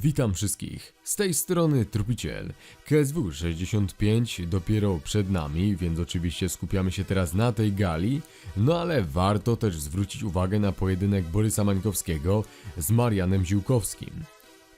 Witam wszystkich. Z tej strony Trupiciel. KSW 65 dopiero przed nami, więc oczywiście skupiamy się teraz na tej gali. No ale warto też zwrócić uwagę na pojedynek Borysa Mańkowskiego z Marianem Ziłkowskim.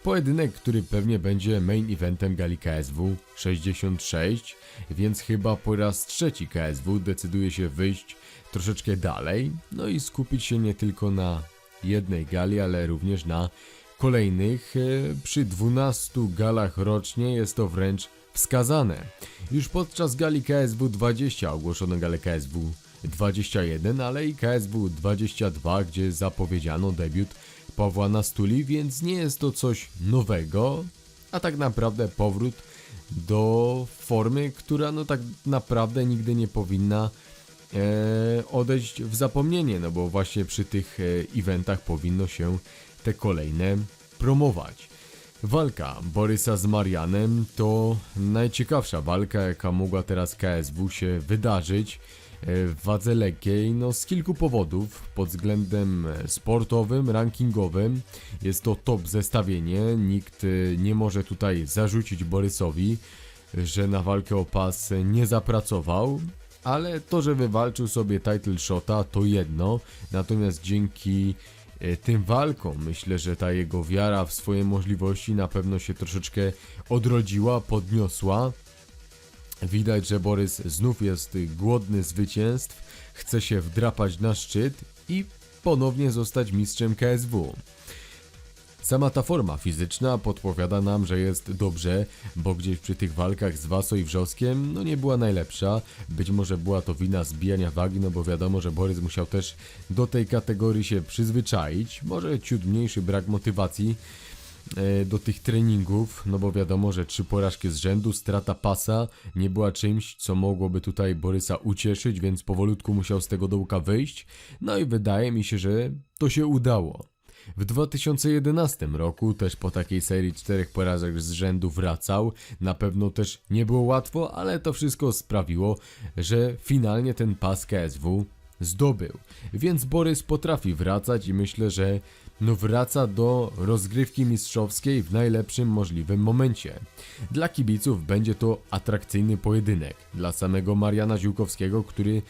Pojedynek, który pewnie będzie main eventem gali KSW 66, więc chyba po raz trzeci KSW decyduje się wyjść troszeczkę dalej, no i skupić się nie tylko na jednej gali, ale również na kolejnych. e, Przy 12 galach rocznie jest to wręcz wskazane. Już podczas gali KSW 20 ogłoszono galę KSW 21, ale i KSW 22, gdzie zapowiedziano debiut Pawła Nastuli, więc nie jest to coś nowego, a tak naprawdę powrót do formy, która no tak naprawdę nigdy nie powinna e, odejść w zapomnienie, no bo właśnie przy tych e, eventach powinno się te kolejne promować. Walka Borysa z Marianem to najciekawsza walka, jaka mogła teraz KSW się wydarzyć e, w wadze lekkiej, no z kilku powodów, pod względem sportowym, rankingowym, jest to top zestawienie, nikt e, nie może tutaj zarzucić Borysowi, że na walkę o pas nie zapracował, ale to, że wywalczył sobie title shota to jedno, natomiast dzięki tym walkom myślę, że ta jego wiara w swoje możliwości na pewno się troszeczkę odrodziła, podniosła. Widać, że Borys znów jest głodny zwycięstw, chce się wdrapać na szczyt i ponownie zostać mistrzem KSW. Sama ta forma fizyczna podpowiada nam, że jest dobrze, bo gdzieś przy tych walkach z Waso i Wrzoskiem no nie była najlepsza. Być może była to wina zbijania wagi, no bo wiadomo, że Borys musiał też do tej kategorii się przyzwyczaić. Może ciut mniejszy brak motywacji e, do tych treningów, no bo wiadomo, że trzy porażki z rzędu, strata pasa nie była czymś, co mogłoby tutaj Borysa ucieszyć, więc powolutku musiał z tego dołka wyjść. No i wydaje mi się, że to się udało. W 2011 roku też po takiej serii czterech porażek z rzędu wracał. Na pewno też nie było łatwo, ale to wszystko sprawiło, że finalnie ten pas KSW zdobył. Więc Borys potrafi wracać i myślę, że no wraca do rozgrywki mistrzowskiej w najlepszym możliwym momencie. Dla kibiców będzie to atrakcyjny pojedynek. Dla samego Mariana Ziłkowskiego, który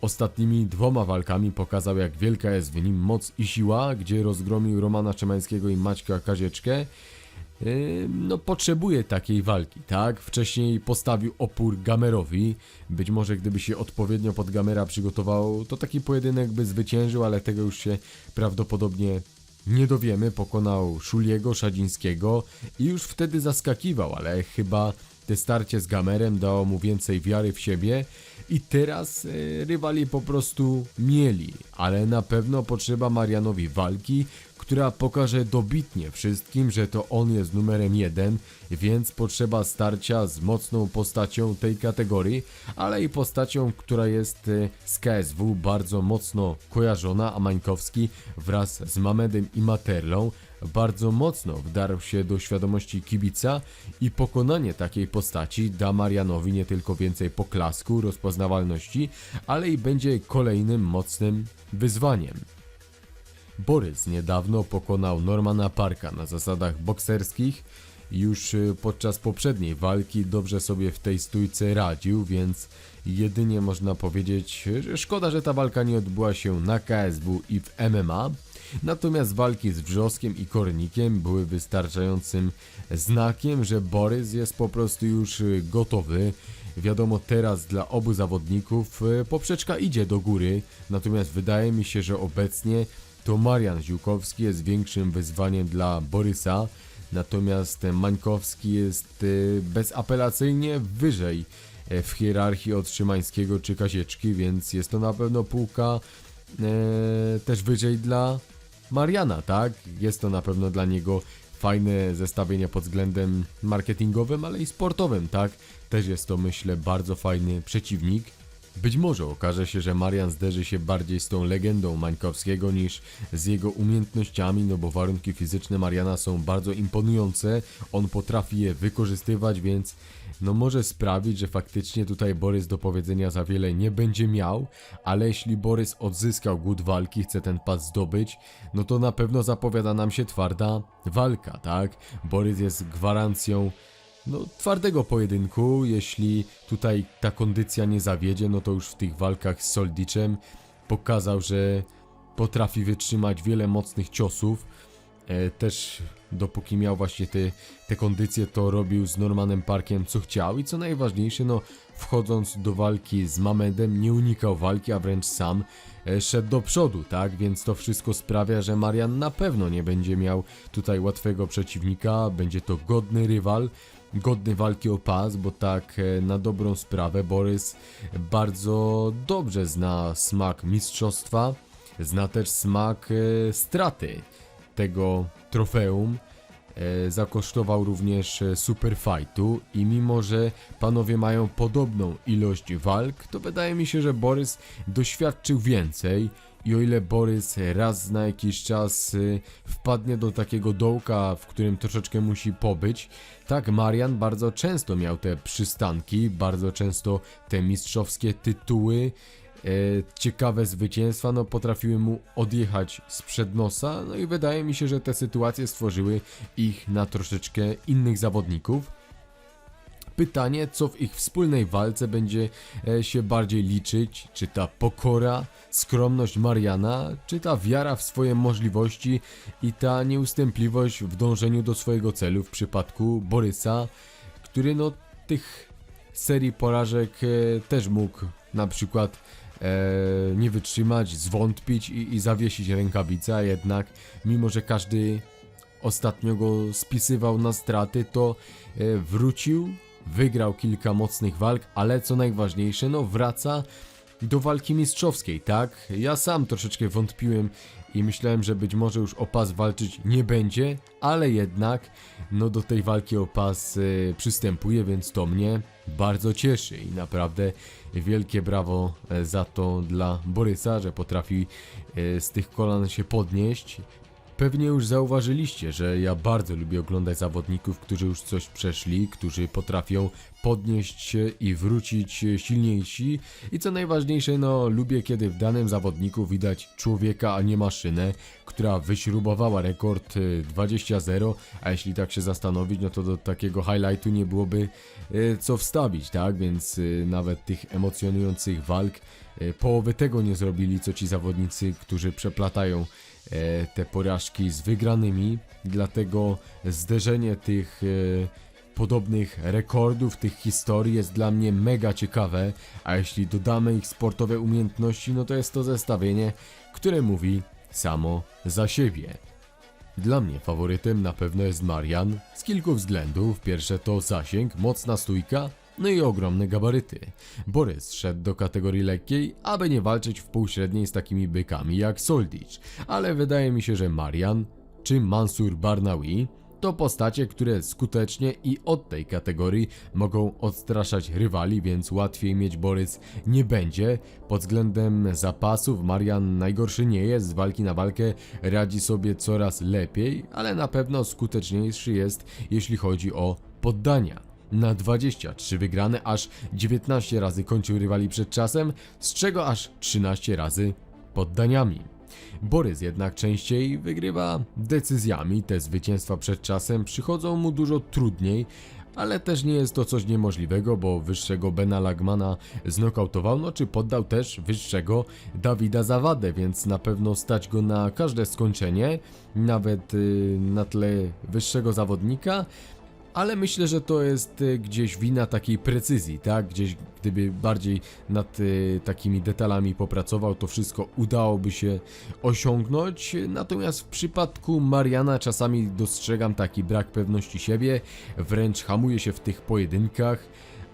Ostatnimi dwoma walkami pokazał jak wielka jest w nim moc i siła, gdzie rozgromił Romana Czemańskiego i Maćka Kazieczkę. Yy, No, potrzebuje takiej walki, tak? Wcześniej postawił opór Gamerowi. Być może gdyby się odpowiednio pod Gamera przygotował, to taki pojedynek by zwyciężył, ale tego już się prawdopodobnie nie dowiemy. Pokonał Szuliego, Szadzińskiego i już wtedy zaskakiwał, ale chyba te starcie z Gamerem dało mu więcej wiary w siebie i teraz e, rywali po prostu mieli, ale na pewno potrzeba Marianowi walki, która pokaże dobitnie wszystkim, że to on jest numerem jeden, więc potrzeba starcia z mocną postacią tej kategorii, ale i postacią, która jest e, z KSW bardzo mocno kojarzona, a Mańkowski wraz z Mamedem i Materlą bardzo mocno wdarł się do świadomości kibica i pokonanie takiej postaci da Marianowi nie tylko więcej poklasku, rozpoznawalności, ale i będzie kolejnym mocnym wyzwaniem. Borys niedawno pokonał Normana Parka na zasadach bokserskich. Już y, podczas poprzedniej walki dobrze sobie w tej stójce radził, więc jedynie można powiedzieć, że szkoda, że ta walka nie odbyła się na KSW i w MMA. Natomiast walki z Wrzoskiem i Kornikiem były wystarczającym znakiem, że Borys jest po prostu już y, gotowy. Wiadomo, teraz dla obu zawodników y, poprzeczka idzie do góry, natomiast wydaje mi się, że obecnie to Marian Ziłkowski jest większym wyzwaniem dla Borysa, natomiast Mańkowski jest y, bezapelacyjnie wyżej w hierarchii od Szymańskiego czy Kazieczki, więc jest to na pewno półka e, też wyżej dla Mariana, tak? Jest to na pewno dla niego fajne zestawienie pod względem marketingowym, ale i sportowym, tak? Też jest to myślę bardzo fajny przeciwnik. Być może okaże się, że Marian zderzy się bardziej z tą legendą Mańkowskiego niż z jego umiejętnościami, no bo warunki fizyczne Mariana są bardzo imponujące, on potrafi je wykorzystywać, więc no może sprawić, że faktycznie tutaj Borys do powiedzenia za wiele nie będzie miał, ale jeśli Borys odzyskał głód walki, chce ten pas zdobyć, no to na pewno zapowiada nam się twarda walka, tak? Borys jest gwarancją no, twardego pojedynku. Jeśli tutaj ta kondycja nie zawiedzie, no to już w tych walkach z Soldiczem pokazał, że potrafi wytrzymać wiele mocnych ciosów. E, też dopóki miał właśnie te, te kondycje, to robił z Normanem Parkiem co chciał. I co najważniejsze, no wchodząc do walki z Mamedem nie unikał walki, a wręcz sam e, szedł do przodu, tak? Więc to wszystko sprawia, że Marian na pewno nie będzie miał tutaj łatwego przeciwnika, będzie to godny rywal godny walki o pas, bo tak e, na dobrą sprawę Borys bardzo dobrze zna smak mistrzostwa, zna też smak straty tego trofeum. E, Zakosztował również e, super fightu i mimo, że panowie mają podobną ilość walk, to wydaje mi się, że Borys doświadczył więcej i o ile Borys raz na jakiś czas y, wpadnie do takiego dołka, w którym troszeczkę musi pobyć, tak Marian bardzo często miał te przystanki, bardzo często te mistrzowskie tytuły, e, ciekawe zwycięstwa, no potrafiły mu odjechać sprzed nosa, no i wydaje mi się, że te sytuacje stworzyły ich na troszeczkę innych zawodników. Pytanie, co w ich wspólnej walce będzie e, się bardziej liczyć? Czy ta pokora, skromność Mariana, czy ta wiara w swoje możliwości i ta nieustępliwość w dążeniu do swojego celu w przypadku Borysa, który no tych serii porażek e, też mógł na przykład e, nie wytrzymać, zwątpić i, i zawiesić rękawice, a jednak mimo, że każdy ostatnio go spisywał na straty, to e, wrócił, wygrał kilka mocnych walk, ale co najważniejsze, no wraca do walki mistrzowskiej, tak? Ja sam troszeczkę wątpiłem i myślałem, że być może już o pas walczyć nie będzie, ale jednak no do tej walki o pas e, przystępuje, więc to mnie bardzo cieszy i naprawdę wielkie brawo e, za to dla Borysa, że potrafi e, z tych kolan się podnieść. Pewnie już zauważyliście, że ja bardzo lubię oglądać zawodników, którzy już coś przeszli, którzy potrafią podnieść się i wrócić silniejsi. I co najważniejsze, no lubię kiedy w danym zawodniku widać człowieka, a nie maszynę, która wyśrubowała rekord y, 20-0, a jeśli tak się zastanowić, no to do takiego highlightu nie byłoby y, co wstawić, tak? Więc y, nawet tych emocjonujących walk y, połowy tego nie zrobili, co ci zawodnicy, którzy przeplatają te porażki z wygranymi, dlatego zderzenie tych e, podobnych rekordów, tych historii jest dla mnie mega ciekawe, a jeśli dodamy ich sportowe umiejętności, no to jest to zestawienie, które mówi samo za siebie. Dla mnie faworytem na pewno jest Marian z kilku względów. Pierwsze to zasięg, mocna stójka, no i ogromne gabaryty. Borys szedł do kategorii lekkiej, aby nie walczyć w półśredniej z takimi bykami jak Soldic, ale wydaje mi się, że Marian czy Mansur Barnawi to postacie, które skutecznie i od tej kategorii mogą odstraszać rywali, więc łatwiej mieć Borys nie będzie. Pod względem zapasów Marian najgorszy nie jest, z walki na walkę radzi sobie coraz lepiej, ale na pewno skuteczniejszy jest, jeśli chodzi o poddania. Na 23 wygrane aż 19 razy kończył rywali przed czasem, z czego aż 13 razy poddaniami. Borys jednak częściej wygrywa decyzjami, te zwycięstwa przed czasem przychodzą mu dużo trudniej, ale też nie jest to coś niemożliwego, bo wyższego Bena Lagmana znokautował, no czy poddał też wyższego Dawida Zawadę, więc na pewno stać go na każde skończenie, nawet y, na tle wyższego zawodnika, ale myślę, że to jest y, gdzieś wina takiej precyzji, tak? Gdzieś gdyby bardziej nad y, takimi detalami popracował, to wszystko udałoby się osiągnąć. Natomiast w przypadku Mariana czasami dostrzegam taki brak pewności siebie, wręcz hamuje się w tych pojedynkach,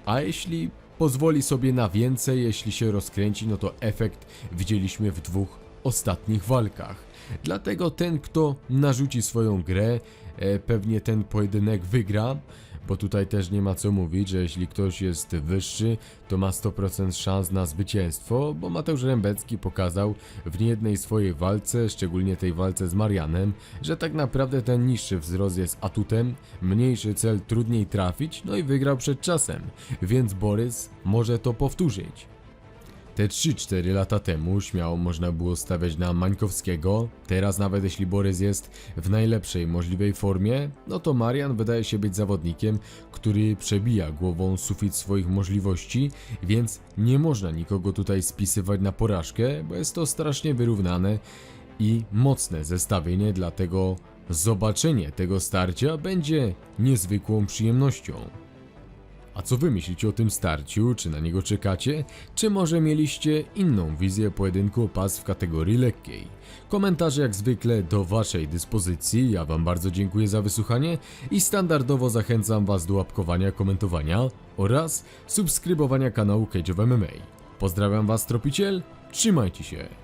a jeśli pozwoli sobie na więcej, jeśli się rozkręci, no to efekt widzieliśmy w dwóch ostatnich walkach. Dlatego ten, kto narzuci swoją grę, e, pewnie ten pojedynek wygra. bo tutaj też nie ma co mówić, że jeśli ktoś jest wyższy, to ma 100% szans na zwycięstwo, bo Mateusz Rębecki pokazał w niejednej swojej walce, szczególnie tej walce z Marianem, że tak naprawdę ten niższy wzrost jest atutem, mniejszy cel trudniej trafić, no i wygrał przed czasem, więc Borys może to powtórzyć. Te 3-4 lata temu śmiało można było stawiać na Mańkowskiego. Teraz nawet jeśli Borys jest w najlepszej możliwej formie, no to Marian wydaje się być zawodnikiem, który przebija głową sufit swoich możliwości, więc nie można nikogo tutaj spisywać na porażkę, bo jest to strasznie wyrównane i mocne zestawienie, dlatego zobaczenie tego starcia będzie niezwykłą przyjemnością. A co wy myślicie o tym starciu? Czy na niego czekacie? Czy może mieliście inną wizję pojedynku o pas w kategorii lekkiej? Komentarze jak zwykle do waszej dyspozycji. Ja wam bardzo dziękuję za wysłuchanie i standardowo zachęcam was do łapkowania, komentowania oraz subskrybowania kanału Cage of MMA. Pozdrawiam was Tropiciel, trzymajcie się!